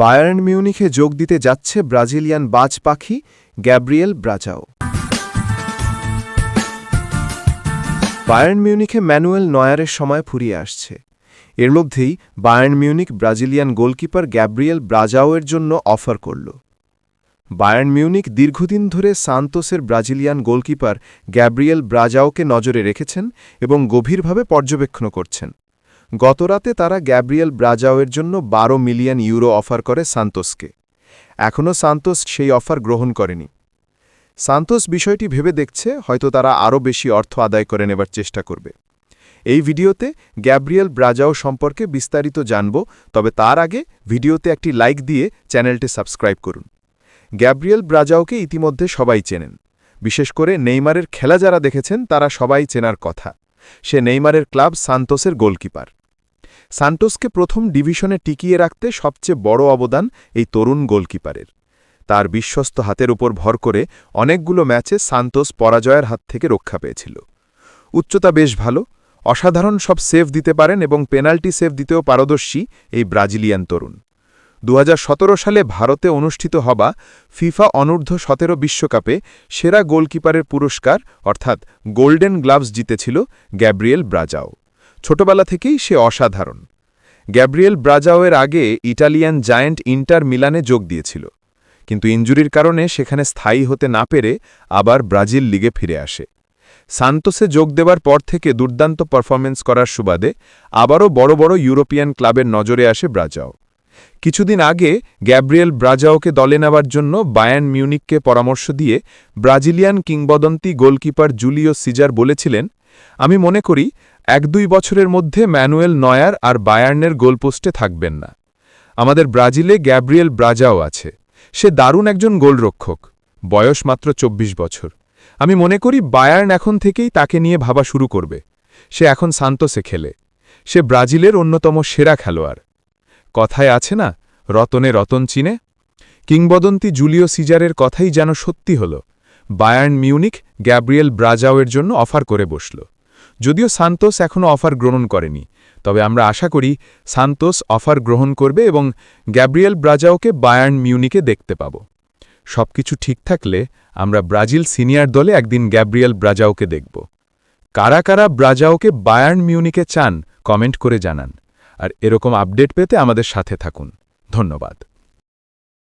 Bayern মিউনিখে যোগ দিতে যাচ্ছে ব্রাজিলিয়ান বাজ পাখি গ্যাব্রিয়েল ব্রাজাও। বায়ার্ন মিউনিখে ম্যানুয়েল নয়ারের সময় ফুরিয়ে আসছে। এর মধ্যেই Bayern Munich Brazilian goalkeeper Gabriel ব্রাজাওয়ের জন্য অফার করল। বায়ার্ন মিউনিক দীর্ঘদিন ধরে সান্তোসের ব্রাজিলিয়ান গোলকিপার গ্যাব্রিয়েল ব্রাজাওকে নজরে রেখেছেন এবং গভীরভাবে পর্যবেক্ষণ করছেন। গতরাতে তারা গ্যাব্রিয়েল ব্রাজাওয়ের জন্য বারো মিলিয়ন ইউরো অফার করে সান্তোসকে। এখনও সান্তোস সেই অফার গ্রহণ করেনি। সান্তোস বিষয়টি ভেবে দেখছে, হয়তো তারা আরও বেশি অর্থ আদায় করে নেবার চেষ্টা করবে। এই ভিডিওতে গ্যাব্রিয়েল ব্রাজাও সম্পর্কে বিস্তারিত জানব, তবে তার আগে ভিডিওতে একটি লাইক দিয়ে চ্যানেলটি সাবস্ক্রাইব করুন। গ্যাব্রিয়েল ব্রাজাওকে ইতিমধ্যে সবাই চেনেন। বিশেষ করে নেইমারের খেলা যারা দেখেছেন, তারা সবাই চেনার কথা। সে নেইমারের ক্লাব সান্তোসের গোলকিপার। সান্টোসকে প্রথম ডিভিশনে টিকিয়ে রাখতে সবচেয়ে বড় অবদান এই তরুণ গোলকিপারের। তার বিশ্বস্ত হাতের উপর ভর করে অনেকগুলো ম্যাচে সান্তোস পরাজয়ের হাত থেকে রক্ষা পেয়েছিল। উচ্চতা বেশ ভালো, অসাধারণ সব সেভ দিতে পারেন এবং পেনাল্টি সেভ দিতেও পারদর্শী এই ব্রাজিলিয়ান তরুণ। দু হাজার সতেরো সালে ভারতে অনুষ্ঠিত হবা ফিফা অনূর্ধ্ব সতেরো বিশ্বকাপে সেরা গোলকিপারের পুরস্কার, অর্থাৎ গোল্ডেন গ্লাভস জিতেছিল গ্যাব্রিয়েল ব্রাজাও। ছোটবেলা থেকেই সে অসাধারণ। গ্যাব্রিয়েল ব্রাজাওয়ের আগে ইটালিয়ান জায়েন্ট ইন্টার মিলানে যোগ দিয়েছিল, কিন্তু ইঞ্জুরির কারণে সেখানে স্থায়ী হতে না পেরে আবার ব্রাজিল লিগে ফিরে আসে। সান্তোসে যোগ দেবার পর থেকে দুর্দান্ত পারফরমেন্স করার সুবাদে আবারও বড় বড় ইউরোপিয়ান ক্লাবের নজরে আসে ব্রাজাও। কিছুদিন আগে গ্যাব্রিয়েল ব্রাজাওকে দলে নেওয়ার জন্য বায়ান মিউনিককে পরামর্শ দিয়ে ব্রাজিলিয়ান কিংবদন্তি গোলকিপার জুলিও সিজার বলেছিলেন, আমি মনে করি এক দুই বছরের মধ্যে ম্যানুয়েল নয়ার আর বায়ার্নের গোলপোস্টে থাকবেন না। আমাদের ব্রাজিলে গ্যাব্রিয়েল ব্রাজাও আছে। সে দারুণ একজন গোলরক্ষক। বয়স মাত্র ২৪ বছর। আমি মনে করি বায়ার্ন এখন থেকেই তাকে নিয়ে ভাবা শুরু করবে। সে এখন সান্তোসে খেলে। সে ব্রাজিলের অন্যতম সেরা খেলোয়াড়। কথায় আছে না, রতনে রতন চিনে? কিংবদন্তি জুলিও সিজারের কথাই যেন সত্যি হল। বায়ার্ন মিউনিক গ্যাব্রিয়েল ব্রাজাওয়ের জন্য অফার করে বসল। যদিও সান্তোস এখনও অফার গ্রহণ করেনি, তবে আমরা আশা করি সান্তোস অফার গ্রহণ করবে এবং গ্যাব্রিয়েল ব্রাজাওকে বায়ার্ন মিউনিকে দেখতে পাব। সবকিছু ঠিক থাকলে আমরা ব্রাজিল সিনিয়র দলে একদিন গ্যাব্রিয়েল ব্রাজাওকে দেখব। কারা কারা ব্রাজাওকে বায়ার্ন মিউনিকে চান, কমেন্ট করে জানান। আর এরকম আপডেট পেতে আমাদের সাথে থাকুন। ধন্যবাদ।